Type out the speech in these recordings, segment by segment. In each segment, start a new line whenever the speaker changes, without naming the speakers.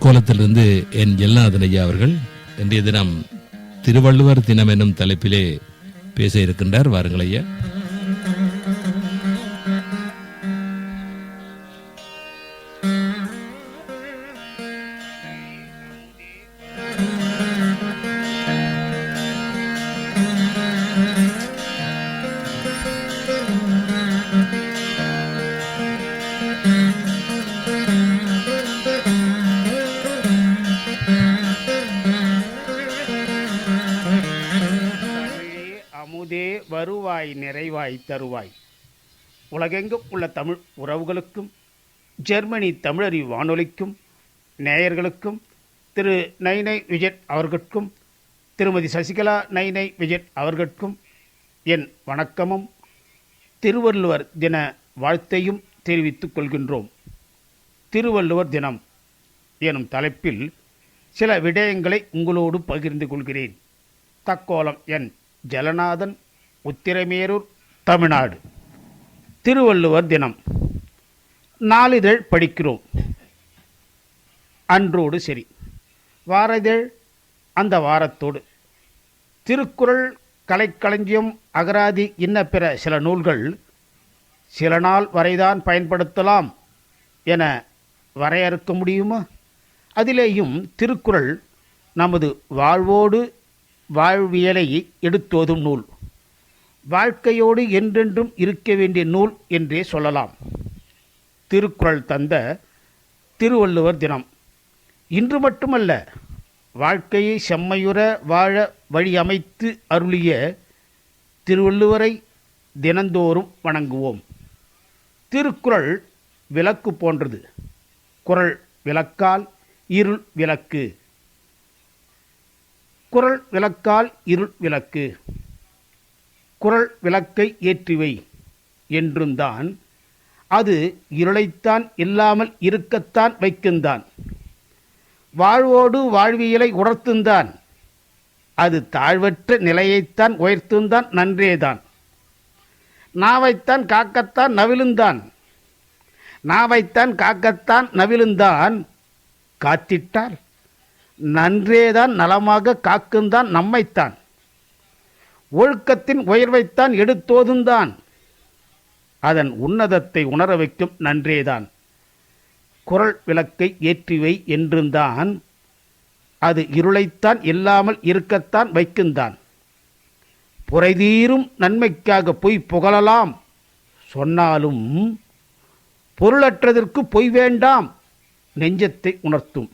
அக்கோலத்திலிருந்து என் எல்லாதன் ஐயா அவர்கள் இன்றைய தினம் திருவள்ளுவர் தினம் என்னும் தலைப்பிலே பேச இருக்கின்றார். வாருங்கள் ஐயா.
வருவாய் நிறைவாய் தருவாய். உலகெங்கும் உள்ள தமிழ் உறவுகளுக்கும் ஜெர்மனி தமிழறி வானொலிக்கும் நேயர்களுக்கும் திரு நைனை விஜய் அவர்களுக்கும் திருமதி சசிகலா நைனை விஜய் அவர்களுக்கும் என் வணக்கமும் திருவள்ளுவர் தின வாழ்த்தையும் தெரிவித்துக் கொள்கின்றோம். திருவள்ளுவர் தினம் எனும் தலைப்பில் சில விடயங்களை உங்களோடு பகிர்ந்து கொள்கிறேன். தக்கோலம் என் ஜலநாதன் உத்திரமேரூர் தமிழ்நாடு. திருவள்ளுவர் தினம். நாளிதழ் படிக்கிறோம். அன்றோடு சரி. வார இதழ் அந்த வாரத்தோடு. திருக்குறள் கலைக்களஞ்சியம் அகராதி இன்ன பிற சில நூல்கள் சில நாள் வரைதான் பயன்படுத்தலாம் என வரையறுக்க முடியுமா? அதிலேயும் திருக்குறள் நமது வாழ்வோடு வாழ்வியலை எடுத்தோதும் நூல். வாழ்க்கையோடு என்றென்றும் இருக்க வேண்டிய நூல் என்றே சொல்லலாம். திருக்குறள் தந்த திருவள்ளுவர் தினம். இன்று மட்டுமல்ல வாழ்க்கையை செம்மையுற வாழ வழியமைத்து அருளிய திருவள்ளுவரை தினந்தோறும் வணங்குவோம். திருக்குறள் விளக்கு போன்றது. குறள் விளக்கால் இருள் விளக்கு. குறள் விளக்கால் இருள் விளக்கு. குரல் விளக்கை ஏற்றிவை என்றும்தான் அது இருளைத்தான் இல்லாமல் இருக்கத்தான் வைக்குந்தான் வாழ்வோடு வாழ்வியலை உணர்த்துந்தான். அது தாழ்வற்ற நிலையைத்தான் உயர்த்துந்தான் நன்றேதான். நாவைத்தான் காக்கத்தான் நவிழுந்தான். நாவைத்தான் காக்கத்தான் நவிழுந்தான். காத்திட்டால் நன்றேதான் நலமாக காக்குந்தான் நம்மைத்தான். ஒழுக்கத்தின் உயர்வைத்தான் எடுத்தோதுந்தான். அதன் உன்னதத்தை உணர வைக்கும் நன்றேதான். குரல் விளக்கை ஏற்றிவை என்றுந்தான். அது இருளைத்தான் இல்லாமல் இருக்கத்தான் வைக்குந்தான். புரைதீரும் நன்மைக்காக பொய் புகழலாம். சொன்னாலும் பொருளற்றதற்கு பொய் வேண்டாம். நெஞ்சத்தை உணர்த்தும்.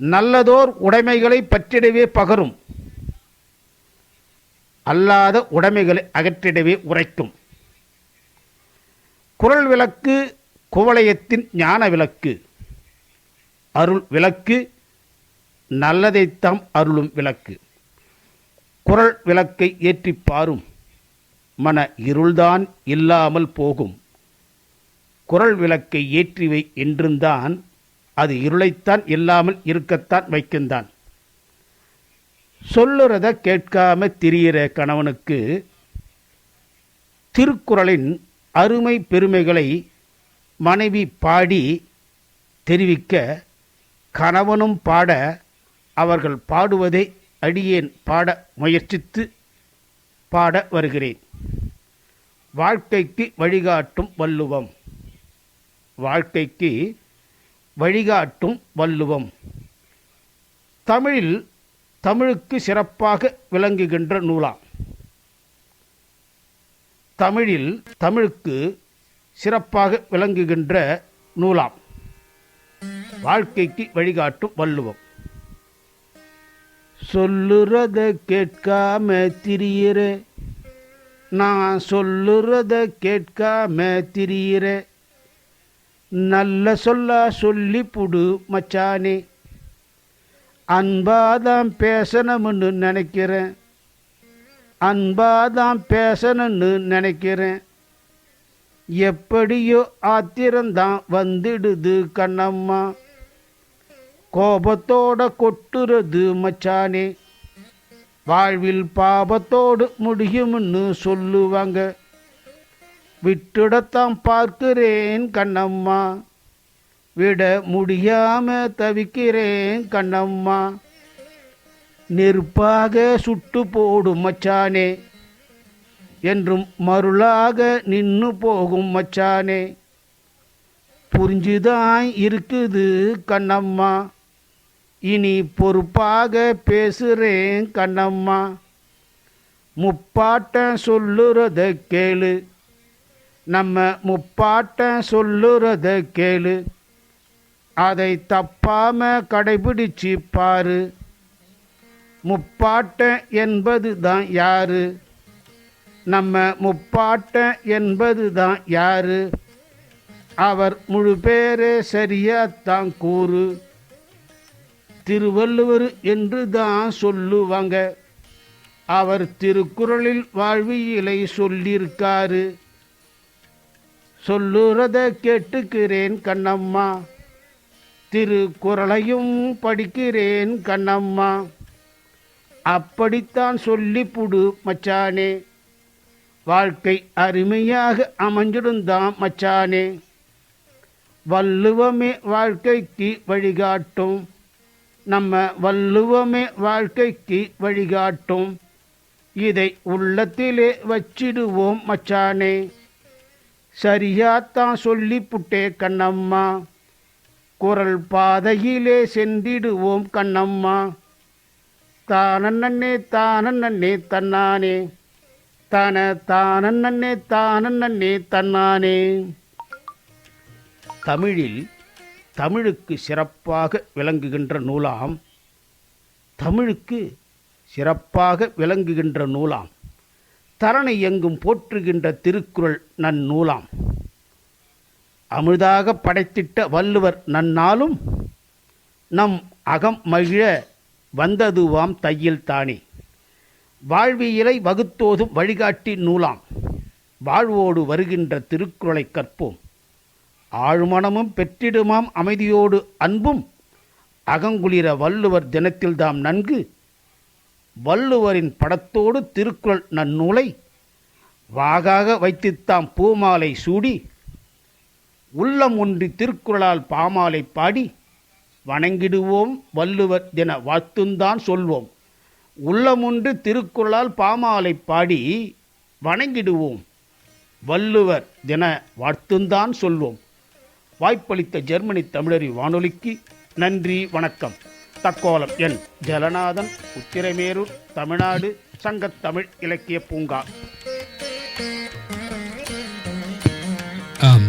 நல்லதோர் உடைமைகளை பற்றிடவே பகரும். அல்லாத உடைமைகளை அகற்றிடவே உரைக்கும். குறள் விளக்கு குவளையத்தின் ஞான விளக்கு. அருள் விளக்கு நல்லதைத்தாம் அருளும் விளக்கு. குறள் விளக்கை ஏற்றிப் பாரும். மன இருள்தான் இல்லாமல் போகும். குரல் விளக்கை ஏற்றிவை என்றுந்தான் அது இருளைத்தான் இல்லாமல் இருக்கத்தான் வைக்குந்தான் சொல்லுறத கேட்காம திரியிற கணவனுக்கு திருக்குறளின் அருமை பெருமைகளை மனைவி பாடி தெரிவிக்க கணவனும் பாட அவர்கள் பாடுவதை அடியேன் பாட முயற்சித்து பாட வருகிறேன். வாழ்க்கைக்கு வழிகாட்டும் வள்ளுவம். வாழ்க்கைக்கு வழிகாட்டும் வள்ளுவம். தமிழில் தமிழுக்கு சிறப்பாக விளங்குகின்ற நூலாம். தமிழில் தமிழுக்கு சிறப்பாக விளங்குகின்ற நூலாம். வாழ்க்கைக்கு வழிகாட்டும் வள்ளுவம். சொல்லுறத கேட்காம திரியிற. நான் சொல்லுறத கேட்காம திரியிற. நல்ல சொல்லா சொல்லி புடு மச்சானே. அன்பாதான் பேசணும்னு நினைக்கிறேன். அன்பாதான் பேசணும்னு நினைக்கிறேன். எப்படியோ ஆத்திரம்தான் வந்துடுது கண்ணம்மா. கோபத்தோட கொட்டுறது மச்சானே. வாழ்வில் பாபத்தோடு முடியும்னு சொல்லுவாங்க. விட்டுடத்தான் பார்க்கிறேன் கண்ணம்மா. விட முடியாம தவிக்கிறேன் கண்ணம்மா. நெருப்பாக சுட்டு போடும் மச்சானே என்றும் மருளாக நின்று போகும் மச்சானே. புரிஞ்சுதான் இருக்குது கண்ணம்மா இனி பொறுப்பாக பேசுகிறேன் கண்ணம்மா. முப்பாட்டம் சொல்லுறத கேளு நம்ம முப்பாட்டம் சொல்லுறத கேளு. அதை தப்பாம கடைபிடிச்சு பாரு. முப்பாட்டன் என்பது தான் யாரு? நம்ம முப்பாட்டன் என்பது தான் யாரு? அவர் முழு பேரே சரியாத்தான் கூறு. திருவள்ளுவர் என்று தான் சொல்லுவாங்க. அவர் திருக்குறளில் வாழ்வியலை சொல்லியிருக்காரு. சொல்லுறத கேட்டுக்கிறேன் கண்ணம்மா. திருக்குறளையும் படிக்கிறேன் கண்ணம்மா. அப்படித்தான் சொல்லி புடு மச்சானே. வாழ்க்கை அருமையாக அமைஞ்சிருந்தான் மச்சானே. வள்ளுவமே வாழ்க்கைக்கு வழிகாட்டும். நம்ம வள்ளுவமே வாழ்க்கைக்கு வழிகாட்டும். இதை உள்ளத்திலே வச்சிடுவோம் மச்சானே. சரியாத்தான் சொல்லிப்புட்டே கண்ணம்மா. குரல் பாதையிலே சென்றிடுவோம் கண்ணம்மா. தானன்னே தானன்னே தன்னானே. தன தானன்னே தானன்னே தன்னானே. தமிழில் தமிழுக்கு சிறப்பாக விளங்குகின்ற நூலாம் தமிழுக்கு சிறப்பாக விளங்குகின்ற நூலாம் தரணை எங்கும் போற்றுகின்ற திருக்குறள் நன்னூலாம். அமுதாக படைத்திட்ட வள்ளுவர் நன்னாலும் நம் அகம் மகிழ வந்ததுவாம் தையில் தானே. வாழ்வியலை வகுத்தோதும் வழிகாட்டி நூலாம். வாழ்வோடு வருகின்ற திருக்குறளை கற்போம். ஆழ்மனமும் பெற்றிடுமாம் அமைதியோடு அன்பும். அகங்குளிர வள்ளுவர் தினத்தில்தாம் நன்கு. வள்ளுவரின் படத்தோடு திருக்குறள் நன்னூலை. வாகாக வைத்துத்தாம் பூமாலை சூடி. உள்ளம் ஒன்றி திருக்குறளால் பாமாலை பாடி வணங்கிடுவோம் வள்ளுவர் தின வாழ்த்துந்தான் சொல்வோம். உள்ளமொன்று திருக்குறளால் பாமாலை பாடி வணங்கிடுவோம் வள்ளுவர் தின வாழ்த்துந்தான் சொல்வோம். வாய்ப்பளித்த ஜெர்மனி தமிழறி வானொலிக்கு நன்றி வணக்கம். தக்கோலம் என் ஜலநாதன் உத்திரமேரூர் தமிழ்நாடு சங்கத்தமிழ் இலக்கிய பூங்கா.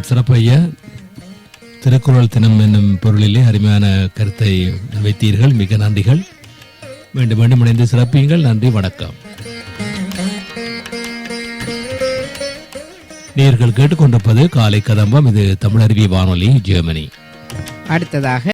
ஆம் திருக்குறள் தினம் என்னும் பொருளிலே அருமையான கருத்தை வைத்தீர்கள் மிக நன்றிகள். மீண்டும் மீண்டும் இணைந்து சிறப்பியுங்கள். நன்றி வணக்கம். நேர்கள் கேட்டுக்கொண்டிருப்பது காலை கதம்பம். இது தமிழருவி வானொலி ஜெர்மனி.
அடுத்ததாக